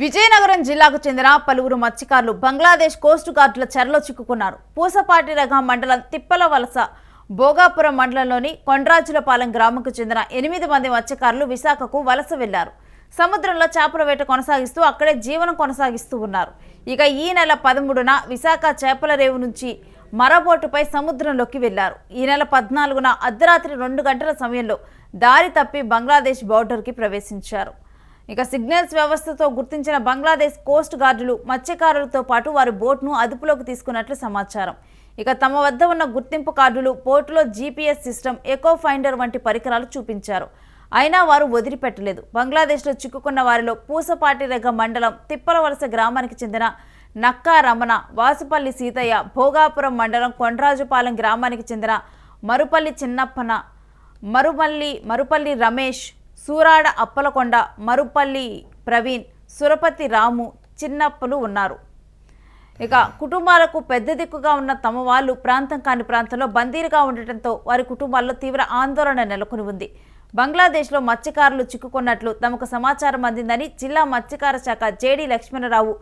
విజయనగరం జిల్లాకు చెందిన పలువురు మత్స్యకారులు బంగ్లాదేశ్ కోస్ట్ గార్డుల చెరలో చిక్కుకున్నారు. పూసపాటి రగం మండలం తిప్పల వలస భోగాపురం మండలంలోని కొండ్రాజులపాలెం గ్రామంకు చెందిన ఎనిమిది మంది మత్స్యకారులు విశాఖకు వలస వెళ్ళారు. సముద్రంలో చేపల వేట కొనసాగిస్తూ అక్కడే జీవనం కొనసాగిస్తూ ఉన్నారు. ఇక ఈ నెల పదమూడున విశాఖ చేపల రేవు నుంచి మరబోటుపై సముద్రంలోకి వెళ్ళారు. ఈ నెల పద్నాలుగున అర్ధరాత్రి రెండు గంటల సమయంలో దారి తప్పి బంగ్లాదేశ్ బోర్డర్కి ప్రవేశించారు. ఇక సిగ్నల్స్ వ్యవస్థతో గుర్తించిన బంగ్లాదేశ్ కోస్ట్ గార్డులు మత్స్యకారులతో పాటు వారి బోట్ను అదుపులోకి తీసుకున్నట్లు సమాచారం. ఇక తమ వద్ద ఉన్న గుర్తింపు కార్డులు పోర్టులో జీపీఎస్ సిస్టమ్ ఎకో ఫైండర్ వంటి పరికరాలు చూపించారు. అయినా వారు వదిలిపెట్టలేదు. బంగ్లాదేశ్లో చిక్కుకున్న వారిలో పూసపాటిరెగ మండలం తిప్పలవలస గ్రామానికి చెందిన నక్కా రమణ వాసుపల్లి సీతయ్య భోగాపురం మండలం కొండ్రాజుపాలెం గ్రామానికి చెందిన మరుపల్లి చిన్నప్పన మరుమల్లి మరుపల్లి రమేష్ సూరాడ అప్పలకొండ మరుపల్లి ప్రవీణ్ సురపతి రాము చిన్నప్పలు ఉన్నారు. ఇక కుటుంబాలకు పెద్ద దిక్కుగా ఉన్న తమ వాళ్ళు ప్రాంతం కాని ప్రాంతంలో బందీలుగా ఉండటంతో వారి కుటుంబాల్లో తీవ్ర ఆందోళన నెలకొని ఉంది. బంగ్లాదేశ్లో మత్స్యకారులు చిక్కుకున్నట్లు తమకు సమాచారం అందిందని జిల్లా మత్స్యకార శాఖ JD Lakshmanarao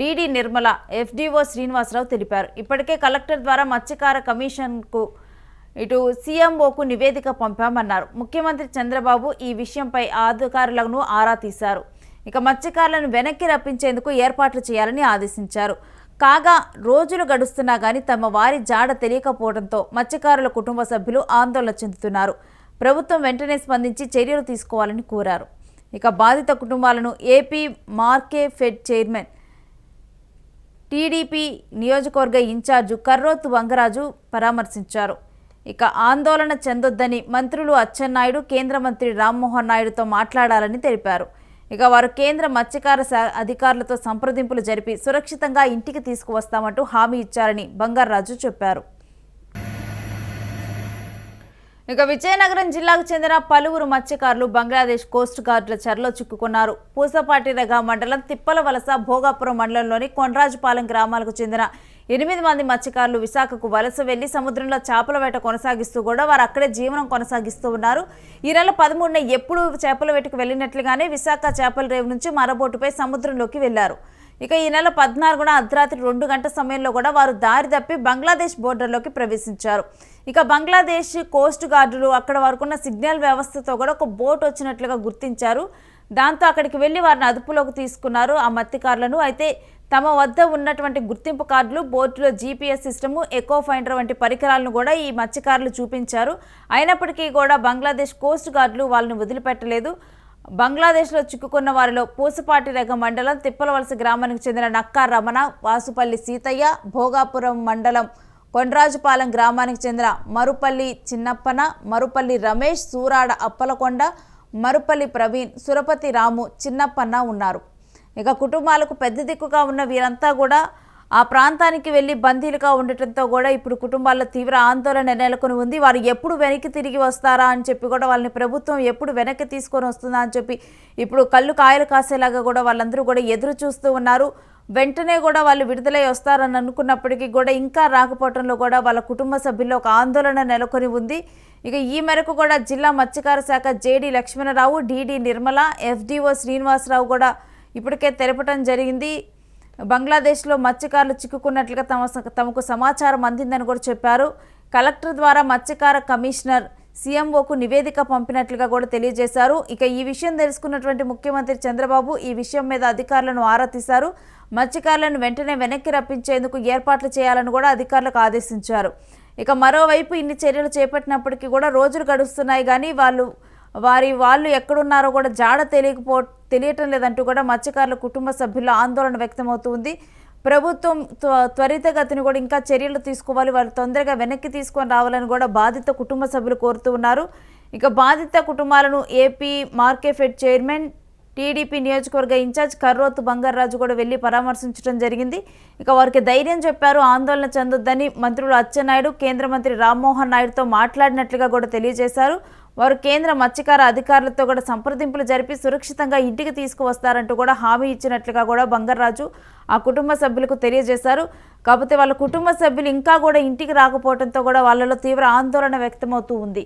DD Nirmala FDO Srinivasarao తెలిపారు. ఇప్పటికే కలెక్టర్ ద్వారా మత్స్యకార కమిషన్కు ఇటు సీఎంఓకు నివేదిక పంపామన్నారు. ముఖ్యమంత్రి చంద్రబాబు ఈ విషయంపై అధికారులను ఆరా తీశారు. ఇక మత్స్యకారులను వెనక్కి రప్పించేందుకు ఏర్పాట్లు చేయాలని ఆదేశించారు. కాగా రోజులు గడుస్తున్నా గానీ తమ వారి జాడ తెలియకపోవడంతో మత్స్యకారుల కుటుంబ సభ్యులు ఆందోళన చెందుతున్నారు. ప్రభుత్వం వెంటనే స్పందించి చర్యలు తీసుకోవాలని కోరారు. ఇక బాధిత కుటుంబాలను AP Markfed chairman TDP నియోజకవర్గ ఇన్ఛార్జు కర్రోత్ వంగరాజు పరామర్శించారు. ఇక ఆందోళన చెందొద్దని మంత్రులు అచ్చెన్నాయుడు కేంద్ర మంత్రి రామ్మోహన్ నాయుడుతో మాట్లాడాలని తెలిపారు. ఇక వారు కేంద్ర మత్స్యకార శా అధికారులతో సంప్రదింపులు జరిపి సురక్షితంగా ఇంటికి తీసుకువస్తామంటూ హామీ ఇచ్చారని బంగారాజు చెప్పారు. ఇక విజయనగరం జిల్లాకు చెందిన పలువురు మత్స్యకారులు బంగ్లాదేశ్ కోస్ట్ గార్డుల చెరలో చిక్కుకున్నారు. పూసపాటి రగా మండలం తిప్పల వలస భోగాపురం మండలంలోని కొండ్రాజుపాలెం గ్రామాలకు చెందిన ఎనిమిది మంది మత్స్యకారులు విశాఖకు వలస వెళ్ళి సముద్రంలో చేపల వేట కొనసాగిస్తూ కూడా వారు అక్కడే జీవనం కొనసాగిస్తూ ఉన్నారు. ఈ నెల పదమూడున ఎప్పుడు చేపల వేటకు వెళ్ళినట్లుగానే విశాఖ చేపల రేవు నుంచి మరబోటుపై సముద్రంలోకి వెళ్ళారు. ఇక ఈ నెల పద్నాలుగున అర్ధరాత్రి రెండు గంటల సమయంలో కూడా వారు దారి తప్పి బంగ్లాదేశ్ బోర్డర్లోకి ప్రవేశించారు. ఇక బంగ్లాదేశ్ కోస్ట్ గార్డులు అక్కడ వరకున్న సిగ్నల్ వ్యవస్థతో కూడా ఒక బోట్ వచ్చినట్లుగా గుర్తించారు. దాంతో అక్కడికి వెళ్ళి వారిని అదుపులోకి తీసుకున్నారు ఆ మత్స్యకారులను అయితే తమ వద్ద ఉన్నటువంటి గుర్తింపు కార్డులు బోర్డులో జీపీఎస్ సిస్టము ఎకో ఫైండర్ వంటి పరికరాలను కూడా ఈ మత్స్యకారులు చూపించారు. అయినప్పటికీ కూడా బంగ్లాదేశ్ కోస్ట్ గార్డులు వాళ్ళని వదిలిపెట్టలేదు. బంగ్లాదేశ్లో చిక్కుకున్న వారిలో పూసపాటి రగ మండలం తిప్పలవలస గ్రామానికి చెందిన నక్కా రమణ వాసుపల్లి సీతయ్య భోగాపురం మండలం కొండ్రాజుపాలెం గ్రామానికి చెందిన మరుపల్లి చిన్నప్పన మరుపల్లి రమేష్ సూరాడ అప్పలకొండ మరుపల్లి ప్రవీణ్ సురపతి రాము చిన్నప్పన్న ఉన్నారు. ఇక కుటుంబాలకు పెద్ద దిక్కుగా ఉన్న వీరంతా కూడా ఆ ప్రాంతానికి వెళ్ళి బందీలుగా ఉండటంతో కూడా ఇప్పుడు కుటుంబాల్లో తీవ్ర ఆందోళన నెలకొని ఉంది. వారు ఎప్పుడు వెనక్కి తిరిగి వస్తారా అని చెప్పి కూడా వాళ్ళని ప్రభుత్వం ఎప్పుడు వెనక్కి తీసుకొని వస్తుందా అని చెప్పి ఇప్పుడు కళ్ళు కాయలు కాసేలాగా కూడా వాళ్ళందరూ కూడా ఎదురు చూస్తూ ఉన్నారు. వెంటనే కూడా వాళ్ళు విడుదలై వస్తారని అనుకున్నప్పటికీ కూడా ఇంకా రాకపోవడంలో కూడా వాళ్ళ కుటుంబ సభ్యుల్లో ఒక ఆందోళన నెలకొని ఉంది. ఇక ఈ మేరకు కూడా జిల్లా మత్స్యకార శాఖ JD Lakshmanarao DD Nirmala FDO Srinivasarao కూడా ఇప్పటికే తెలపటం జరిగింది. బంగ్లాదేశ్లో మత్స్యకారులు చిక్కుకున్నట్లుగా తమ తమకు సమాచారం అందిందని కూడా చెప్పారు. కలెక్టర్ ద్వారా మత్స్యకార కమిషనర్ సీఎంఓకు నివేదిక పంపినట్లుగా కూడా తెలియజేశారు. ఇక ఈ విషయం తెలుసుకున్నటువంటి ముఖ్యమంత్రి చంద్రబాబు ఈ విషయం మీద అధికారులను ఆరా తీశారు. మత్స్యకారులను వెంటనే వెనక్కి రప్పించేందుకు ఏర్పాట్లు చేయాలని కూడా అధికారులకు ఆదేశించారు. ఇక మరోవైపు ఇన్ని చర్యలు చేపట్టినప్పటికీ కూడా రోజులు గడుస్తున్నాయి కానీ వాళ్ళు వారి వాళ్ళు ఎక్కడున్నారో కూడా జాడ తెలియకపో తెలియటం లేదంటూ కూడా మత్స్యకారుల కుటుంబ సభ్యుల్లో ఆందోళన వ్యక్తమవుతుంది. ప్రభుత్వం త్వ- త్వరితగతిని కూడా ఇంకా చర్యలు తీసుకోవాలి. వాళ్ళు తొందరగా వెనక్కి తీసుకొని రావాలని కూడా బాధిత కుటుంబ సభ్యులు కోరుతూ ఉన్నారు. ఇక బాధిత కుటుంబాలను ఏపీ మార్కెఫెడ్ చైర్మన్ టీడీపీ నియోజకవర్గ ఇన్ఛార్జ్ కర్రోత్ బంగారాజు కూడా వెళ్ళి పరామర్శించడం జరిగింది. ఇక వారికి ధైర్యం చెప్పారు ఆందోళన చెందొద్దని మంత్రులు అచ్చెన్నాయుడు కేంద్ర మంత్రి రామ్మోహన్ నాయుడుతో మాట్లాడినట్లుగా కూడా తెలియజేశారు. వారు కేంద్ర మత్స్యకార అధికారులతో కూడా సంప్రదింపులు జరిపి సురక్షితంగా ఇంటికి తీసుకువస్తారంటూ కూడా హామీ ఇచ్చినట్లుగా కూడా బంగారాజు ఆ కుటుంబ సభ్యులకు తెలియజేశారు. కాకపోతే వాళ్ళ కుటుంబ సభ్యులు ఇంకా కూడా ఇంటికి రాకపోవడంతో కూడా వాళ్ళలో తీవ్ర ఆందోళన వ్యక్తమవుతూ ఉంది.